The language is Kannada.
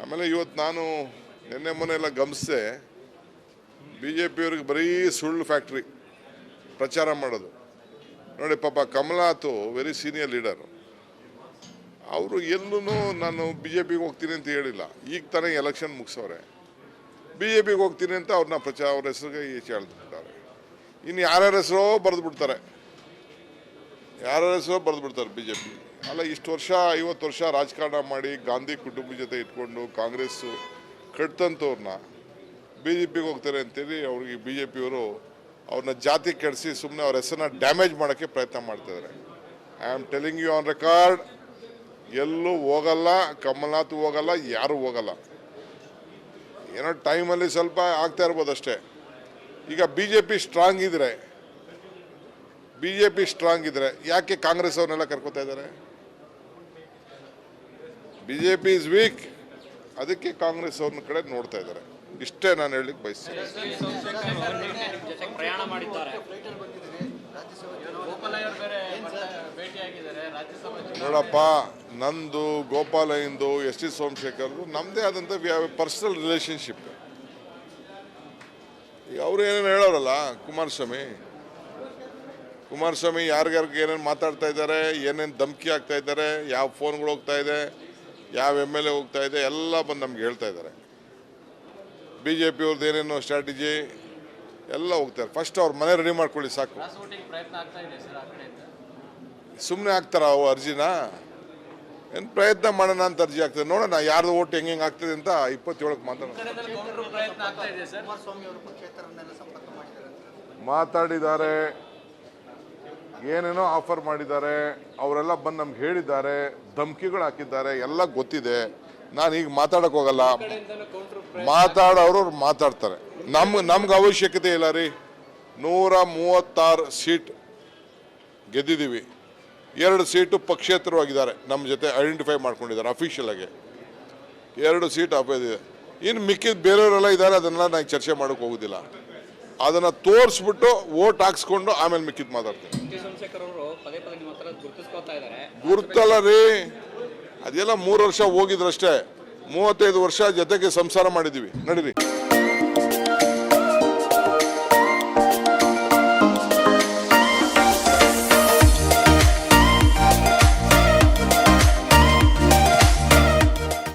ಆಮೇಲೆ ಇವತ್ತು ನಾನು ನಿನ್ನೆ ಮೊನ್ನೆ ಎಲ್ಲ ಗಮನಿಸಿದೆ. ಬಿ ಜೆ ಪಿಯವ್ರಿಗೆ ಬರೀ ಸುಳ್ಳು ಫ್ಯಾಕ್ಟ್ರಿ ಪ್ರಚಾರ ಮಾಡೋದು. ನೋಡಿ ಪಾಪ ಕಮಲಾತು ವೆರಿ ಸೀನಿಯರ್ ಲೀಡರು ಅವರು ಎಲ್ಲೂ ನಾನು ಬಿ ಜೆ ಪಿಗೆ ಹೋಗ್ತೀನಿ ಅಂತ ಹೇಳಿಲ್ಲ. ಈಗ ತಾನೇ ಎಲೆಕ್ಷನ್ ಮುಗಿಸೋರೆ ಬಿ ಜೆ ಪಿಗೆ ಹೋಗ್ತೀನಿ ಅಂತ ಅವ್ರನ್ನ ಪ್ರಚಾರ, ಅವ್ರ ಹೆಸರಿಗೆ ಹೇಳ್ತಿರ್ತಾರೆ ಇನ್ನು ಯಾರ್ಯಾರ ಹೆಸರೋ ಬರೆದು ಬಿಡ್ತಾರೆ. ಯಾರ್ಯಾರ ಹೆಸರೋ ಬರೆದು ಬಿಡ್ತಾರೆ ಬಿ ಜೆ ಪಿ ಅಲ್ಲ, ಇಷ್ಟು ವರ್ಷ, ಐವತ್ತು ವರ್ಷ ರಾಜಕಾರಣ ಮಾಡಿ ಗಾಂಧಿ ಕುಟುಂಬ ಜೊತೆ ಇಟ್ಕೊಂಡು ಕಾಂಗ್ರೆಸ್ಸು ಕಟ್ತಂಥವ್ರನ್ನ ಬಿ ಜೆ ಪಿಗೆ ಹೋಗ್ತಾರೆ ಅಂತೇಳಿ ಅವ್ರಿಗೆ ಬಿ ಜೆ ಪಿಯವರು ಅವ್ರನ್ನ ಜಾತಿ ಕೆಡಿಸಿ ಸುಮ್ಮನೆ ಅವ್ರ ಹೆಸರನ್ನ ಡ್ಯಾಮೇಜ್ ಮಾಡೋಕ್ಕೆ ಪ್ರಯತ್ನ ಮಾಡ್ತಿದ್ದಾರೆ. I am telling you on record ಎಲ್ಲೂ ಹೋಗಲ್ಲ, ಕಮಲ್ನಾಥ್ ಹೋಗಲ್ಲ, ಯಾರೂ ಹೋಗಲ್ಲ. ಏನೋ ಟೈಮಲ್ಲಿ ಸ್ವಲ್ಪ ಆಗ್ತಾ ಇರ್ಬೋದು ಅಷ್ಟೇ. ಈಗ ಬಿ ಜೆ ಪಿ ಸ್ಟ್ರಾಂಗ್ ಇದ್ರೆ ಬಿ ಜೆ ಪಿ ಸ್ಟ್ರಾಂಗ್ ಇದ್ರೆ ಯಾಕೆ ಕಾಂಗ್ರೆಸ್ ಅವ್ರನ್ನೆಲ್ಲ ಕರ್ಕೋತಾ ಇದ್ದಾರೆ? B J P is weak ಅದಕ್ಕೆ ಕಾಂಗ್ರೆಸ್ ಅವ್ರನ್ನ ಕಡೆ ನೋಡ್ತಾ ಇದ್ದಾರೆ. ಇಷ್ಟೇ ನಾನು ಹೇಳಲಿಕ್ಕೆ ಬಯಸ್ತೀನಿ. ನೋಡಪ್ಪ, ನಂದು ಗೋಪಾಲಯ್ಯಂದು ಎಸ್ ಟಿ ಸೋಮಶೇಖರ್ದು ನಮ್ಮದೇ ಆದಂಥ ಪರ್ಸನಲ್ ರಿಲೇಷನ್ಶಿಪ್ ಈಗ ಅವರು ಏನೇನು ಹೇಳೋರಲ್ಲ, ಕುಮಾರಸ್ವಾಮಿ. ಕುಮಾರಸ್ವಾಮಿ ಯಾರ್ಯಾರಿಗೆ ಏನೇನು ಮಾತಾಡ್ತಾ ಇದ್ದಾರೆ, ಏನೇನು ಧಮಕಿ ಆಗ್ತಾ ಇದ್ದಾರೆ, ಯಾವ ಫೋನ್ಗಳು ಹೋಗ್ತಾ ಇದೆ ಯಾವ ಎಂ ಎಲ್ ಎ ಹೋಗ್ತಾ ಇದೆ ಎಲ್ಲ ಬಂದು ನಮ್ಗೆ ಹೇಳ್ತಾ ಇದ್ದಾರೆ. ಬಿ ಜೆ ಪಿ ಅವ್ರದ್ದು ಏನೇನು ಸ್ಟ್ರಾಟಜಿ ಎಲ್ಲ ಹೋಗ್ತಾರೆ ಫಸ್ಟ್ ಅವ್ರ ಮನೆ ರೆಡಿ ಮಾಡ್ಕೊಳ್ಳಿ ಸಾಕು. ಕ್ರಾಸ್ ವೋಟಿಂಗ್ ಪ್ರಯತ್ನ ಆಗ್ತಾ ಇದೆ ಸರ್ ಆ ಕಡೆಯಿಂದ ಸುಮ್ಮನೆ ಆಗ್ತಾರ ಅವು ಅರ್ಜಿನ? ಏನು ಪ್ರಯತ್ನ ಮಾಡೋಣ ಅಂತ ಅರ್ಜಿ ಆಗ್ತದೆ. ನೋಡೋಣ ಯಾರ್ದು ಓಟ್ ಹೆಂಗೆ ಹೆಂಗೆ ಆಗ್ತದೆ ಅಂತ ಇಪ್ಪತ್ತೇಳಕ್ಕೆ ಮಾತಾಡೋಣ. ಪ್ರಯತ್ನ ಆಗ್ತಾ ಇದೆ ಸರ್. ಕುಮಾರಸ್ವಾಮಿ ಅವರು ಪಕ್ಷೇತರನ್ನೆಲ್ಲ ಸಂಪರ್ಕ ಮಾಡಿದ್ದಾರೆ ಅಂತ. ಮಾತಾಡಿದ್ದಾರೆ. ಏನೇನೋ ಆಫರ್ ಮಾಡಿದ್ದಾರೆ, ಅವರೆಲ್ಲ ಬಂದು ನಮ್ಗೆ ಹೇಳಿದ್ದಾರೆ, ಧಮಕಿಗಳು ಹಾಕಿದ್ದಾರೆ, ಎಲ್ಲ ಗೊತ್ತಿದೆ. ನಾನು ಈಗ ಮಾತಾಡಕ್ ಹೋಗಲ್ಲ. ಮಾತಾಡೋರು ಮಾತಾಡ್ತಾರೆ. ನಮ್ಗೆ ನಮ್ಗೆ ಅವಶ್ಯಕತೆ ಇಲ್ಲ ರೀ. ನೂರ ಮೂವತ್ತಾರು ಸೀಟ್ ಗೆದ್ದಿದ್ದೀವಿ ಎರಡು ಸೀಟು ಪಕ್ಷೇತರವಾಗಿದ್ದಾರೆ. ನಮ್ಮ ಜೊತೆ ಐಡೆಂಟಿಫೈ ಮಾಡ್ಕೊಂಡಿದ್ದಾರೆ ಅಫಿಷಿಯಲ್ ಆಗಿ. ಎರಡು ಸೀಟ್ ಇದೆ ಇನ್ನು ಮಿಕ್ಕಿದ ಬೇರೆಯವರೆಲ್ಲ ಇದ್ದಾರೆ ಅದನ್ನೆಲ್ಲ ನಾನು ಚರ್ಚೆ ಮಾಡೋಕೆ ಹೋಗೋದಿಲ್ಲ. ಅದನ್ನು ತೋರಿಸ್ಬಿಟ್ಟು ಓಟ್ ಹಾಕ್ಸ್ಕೊಂಡು ಆಮೇಲೆ ಮಿಕ್ಕಿದ್ ಮಾತಾಡ್ತೀನಿ. ಗುರ್ತಲ್ಲ ರೀ. ಅದೆಲ್ಲ ಮೂರು ವರ್ಷ ಹೋಗಿದ್ರಷ್ಟೇ. ಮೂವತ್ತೈದು ವರ್ಷ ಜೊತೆಗೆ ಸಂಸಾರ ಮಾಡಿದ್ದೀವಿ ನಡೀರಿ.